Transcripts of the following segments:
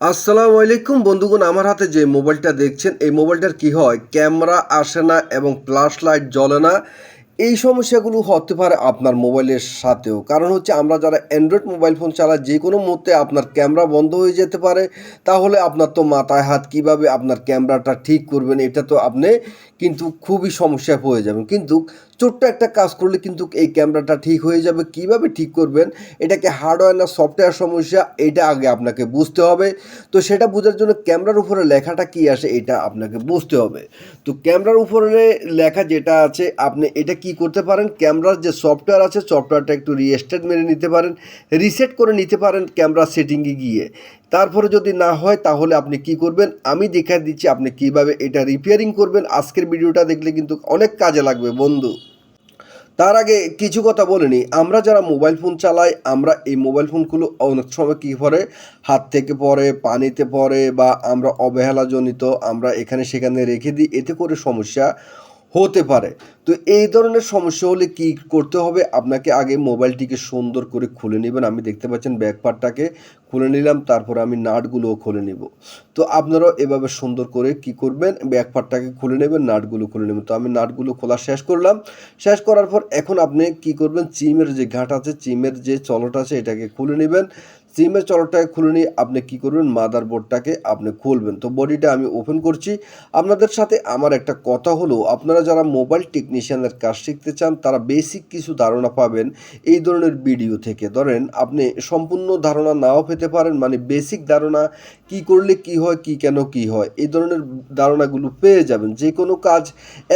আসসালামু আলাইকুম বন্ধুগণ, আমার হাতে যে মোবাইলটা দেখছেন, এই মোবাইলটার কি হয়? ক্যামেরা আসে না এবং ফ্ল্যাশ লাইট জ্বলে না। এই সমস্যাগুলো হতে পারে আপনার মোবাইলের সাথেও। কারণ হচ্ছে আমরা যারা অ্যান্ড্রয়েড মোবাইল ফোন চালাই, যে কোনো মুহূর্তে আপনার ক্যামেরা বন্ধ হয়ে যেতে পারে। তাহলে আপনার তো মাথায় হাত, কীভাবে আপনার ক্যামেরাটা ঠিক করবেন, এটা তো আপনি কিন্তু খুবই সমস্যায় পড়ে যাবেন। কিন্তু ছোট্ট একটা কাজ করলে কিন্তু এই ক্যামেরাটা ঠিক হয়ে যাবে, কীভাবে ঠিক করবেন, এটাকে হার্ডওয়্যার না সফটওয়্যার সমস্যা, এটা আগে আপনাকে বুঝতে হবে। তো সেটা বোঝার জন্য ক্যামেরার উপরে লেখাটা কি আসে এটা আপনাকে বুঝতে হবে। তো ক্যামেরার উপরে লেখা যেটা আছে, আপনি এটা কি করতে পারেন? ক্যামেরার যে সফটওয়্যার আছে, সফটওয়্যারটা একটু রিস্টেট মেরে নিতে পারেন, রিসেট করে নিতে পারেন ক্যামেরা সেটিংয়ে গিয়ে। তারপরে যদি না হয়, তাহলে আপনি কি করবেন? আমি দেখা দিচ্ছি আপনি কীভাবে এটা রিপেয়ারিং করবেন। আজকের ভিডিওটা দেখলে কিন্তু অনেক কাজে লাগবে, বন্ধু। তার আগে কিছু কথা বলিনি আমরা যারা মোবাইল ফোন চালাই, আমরা এই মোবাইল ফোনগুলো অনেক সময় কী করে? হাত থেকে পড়ে, পানিতে পড়ে বা আমরা অবহেলাজনিত, আমরা এখানে সেখানে রেখে দিই। এতে করে সমস্যা হতে পারে। তো এই ধরনের সমস্যা হলে কি করতে হবে? আপনাকে আগে মোবাইলটিকে সুন্দর করে খুলে নেবেন। আমি দেখতে পাচ্ছেন ব্যাকপারটাকে খুলে নিলাম, তারপর আমি নাটগুলোও খুলে নেব। তো আপনারাও এভাবে সুন্দর করে কি করবেন? ব্যাকপারটাকে খুলে নেবেন, নাটগুলো খুলে নেবেন। তো আমি নাটগুলো খোলা শেষ করলাম। শেষ করার পর এখন আপনি কি করবেন? চিমের যে ঘাট আছে, চিমের যে চলট আছে, এটাকে খুলে নেবেন। সিমের চলটাকে খুলে নিয়ে আপনি কি করবেন? মাদার বোর্ডটাকে আপনি খুলবেন। তো বডিটা আমি ওপেন করছি। আপনাদের সাথে আমার একটা কথা হলো, আপনারা যারা মোবাইল টেকনিশিয়ানের কাজ শিখতে চান, তারা বেসিক কিছু ধারণা পাবেন এই ধরনের ভিডিও থেকে। ধরেন, আপনি সম্পূর্ণ ধারণা নাও পেতে পারেন মানে বেসিক ধারণা কি করলে কি হয়, কি কেন কি হয়, এই ধরনের ধারণাগুলো পেয়ে যাবেন। যে কোনো কাজ,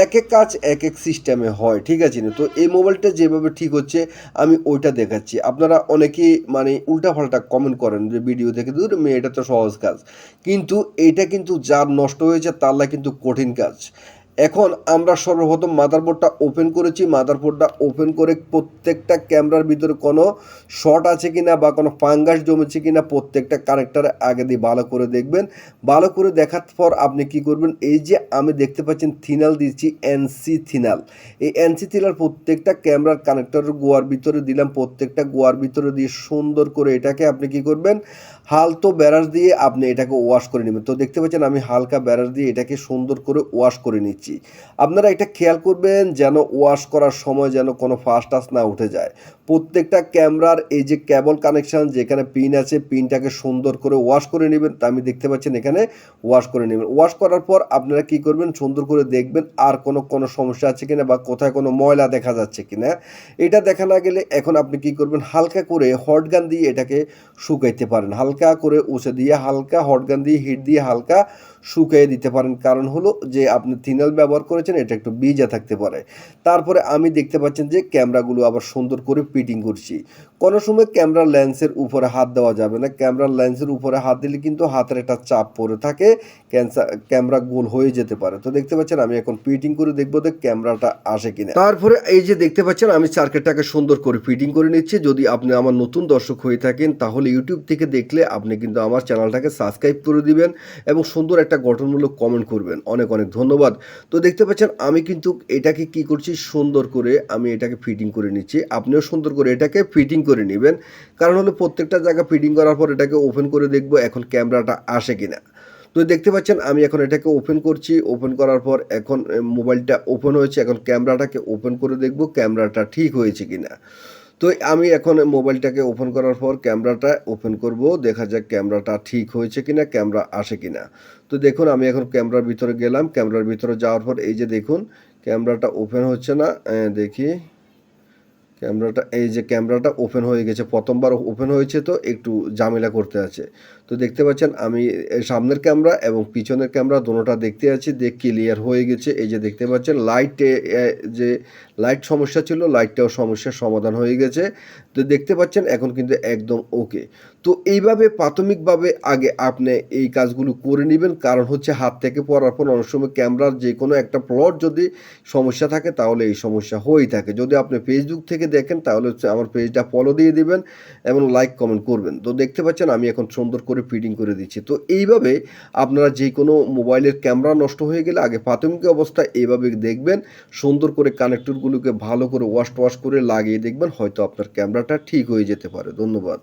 এক এক কাজ, এক এক সিস্টেমে হয়, ঠিক আছে না? তো এই মোবাইলটা যেভাবে ঠিক হচ্ছে, আমি ওইটা দেখাচ্ছি। আপনারা অনেকেই মানে উল্টাপাল্টা কমেন্ট করেন যে ভিডিও দেখে দূর মেয়ে এটা তো সহজ কাজ। কিন্তু এটা কিন্তু যার নষ্ট হয়েছে, তার কিন্তু কঠিন কাজ। এখন আমরা সর্বপ্রথম মাদারবোর্ডটা ওপেন করেছি। মাদারবোর্ডটা ওপেন করে প্রত্যেকটা ক্যামেরার ভিতরে কোনো শর্ট আছে কিনা বা কোনো ফাঙ্গাস জমেছে কিনা প্রত্যেকটা কানেক্টারে আগে দিয়ে ভালো করে দেখবেন। ভালো করে দেখার পর আপনি কি করবেন? এই যে আমি দেখতে পাচ্ছেন থিনাল দিচ্ছি এনসি থিনাল এই এনসি থিনাল প্রত্যেকটা ক্যামেরার কানেক্টরের গোয়ার ভিতরে দিলাম। প্রত্যেকটা গোয়ার ভিতরে দিয়ে সুন্দর করে এটাকে আপনি কি করবেন? হালতো ব্যারাস দিয়ে আপনি এটাকে ওয়াশ করে নেবেন। তো দেখতে পাচ্ছেন আমি হালকা ব্যারাস দিয়ে এটাকে সুন্দর করে ওয়াশ করে নিচ্ছি। আপনারা এটা খেয়াল করবেন যেন ওয়াশ করার সময় যেন কোনো ফাস্ট টাস না উঠে যায়। প্রত্যেকটা ক্যামেরার এই যে কেবল কানেকশান যেখানে পিন আছে, পিনটাকে সুন্দর করে ওয়াশ করে নেবেন, তা আমি দেখতে পাচ্ছেন এখানে ওয়াশ করে নেবেন। ওয়াশ করার পর আপনারা কি করবেন? সুন্দর করে দেখবেন আর কোনো কোনো সমস্যা আছে কিনা বা কোথায় কোনো ময়লা দেখা যাচ্ছে কিনা। এটা দেখা না গেলে এখন আপনি কি করবেন? হালকা করে হট গান দিয়ে এটাকে শুকাইতে পারেন। হালকা করে উঁচে দিয়ে, হালকা হট গান দিয়ে, হিট দিয়ে হালকা শুকিয়ে দিতে পারেন। কারণ হলো যে আপনি থিনাল ব্যবহার করেছেন, এটা একটু বিজা থাকতে পারে। তারপরে আমি দেখতে পাচ্ছেন যে ক্যামেরাগুলো আবার সুন্দর করে ফিটিং করছি। কোনো সময় ক্যামেরার লেন্সের উপরে হাত দেওয়া যাবে না। ক্যামেরার লেন্সের উপরে হাত দিলে কিন্তু হাতের একটা চাপ পড়ে থাকে ক্যান্সার ক্যামেরা গোল হয়ে যেতে পারে। তো দেখতে পাচ্ছেন, আমি এখন ফিটিং করে দেখব যে ক্যামেরাটা আসে কিনা। তারপরে এই যে দেখতে পাচ্ছেন, আমি সার্কিটটাকে সুন্দর করে ফিটিং করে নিচ্ছি। যদি আপনি আমার নতুন দর্শক হয়ে থাকেন, তাহলে ইউটিউব থেকে দেখলে আপনি কিন্তু আমার চ্যানেলটাকে সাবস্ক্রাইব করে দিবেন এবং সুন্দর একটা গঠনমূলক কমেন্ট করবেন। অনেক অনেক ধন্যবাদ। তো দেখতে পাচ্ছেন, আমি কিন্তু এটাকে কি করছি, সুন্দর করে আমি এটাকে ফিটিং করে নিচ্ছি। আপনিও সুন্দর করে এটাকে ফিটিং করে নেবেন। কারণ হলো প্রত্যেকটা জায়গা ফিটিং করার পর এটাকে ওপেন করে দেখব এখন ক্যামেরাটা আসে কিনা। তো দেখতে পাচ্ছেন, আমি এখন এটাকে ওপেন করছি। ওপেন করার পর এখন মোবাইলটা ওপেন হয়েছে। এখন ক্যামেরাটাকে ওপেন করে দেখব ক্যামেরাটা ঠিক হয়েছে কিনা। তো আমি এখন মোবাইলটাকে ওপেন করার পর ক্যামেরাটা ওপেন করব, দেখা যাক ক্যামেরাটা ঠিক হয়েছে কিনা, ক্যামেরা আসে কিনা। তো দেখুন, আমি এখন ক্যামেরার ভিতরে গেলাম, ক্যামেরার ভিতরে যাওয়ার পর এই যে দেখুন, ক্যামেরাটা ওপেন হচ্ছে না দেখি। ক্যামেরাটা, এই যে ক্যামেরাটা ওপেন হয়ে গেছে প্রথমবার ওপেন হয়েছে তো, একটু ঝামেলা করতে আছে। তো দেখতে পাচ্ছেন, আমি সামনের ক্যামেরা এবং পিছনের ক্যামেরা দোনোটা দেখতে আছি, দেখ ক্লিয়ার হয়ে গেছে। এই যে দেখতে পাচ্ছেন লাইটে যে লাইট সমস্যা ছিল লাইটটাও সমস্যার সমাধান হয়ে গেছে। তো দেখতে পাচ্ছেন, এখন কিন্তু একদম ওকে তো এইভাবে প্রাথমিকভাবে আগে আপনি এই কাজগুলো করে নেবেন। কারণ হচ্ছে হাত থেকে পড়ার পর অনেক সময় ক্যামেরার যে কোনো একটা প্লট যদি সমস্যা থাকে তাহলে এই সমস্যা হয়েই থাকে। যদি আপনি ফেসবুক থেকে দেখেন তাহলে হচ্ছে আমার পেজটা ফলো দিয়ে দিবেন এবং লাইক কমেন্ট করবেন। তো দেখতে পাচ্ছেন আমি এখন সুন্দর করে ফিটিং করে দিচ্ছি। তো এইভাবে আপনারা যে কোনো মোবাইলের ক্যামেরা নষ্ট হয়ে গেলে আগে প্রাথমিক অবস্থা এইভাবে দেখবেন। সুন্দর করে কানেক্টরগুলোকে ভালো করে ওয়াশ ওয়াশ করে লাগিয়ে দেখবেন। হয়তো আপনার ক্যামেরাটা ঠিক হয়ে যেতে পারে। ধন্যবাদ।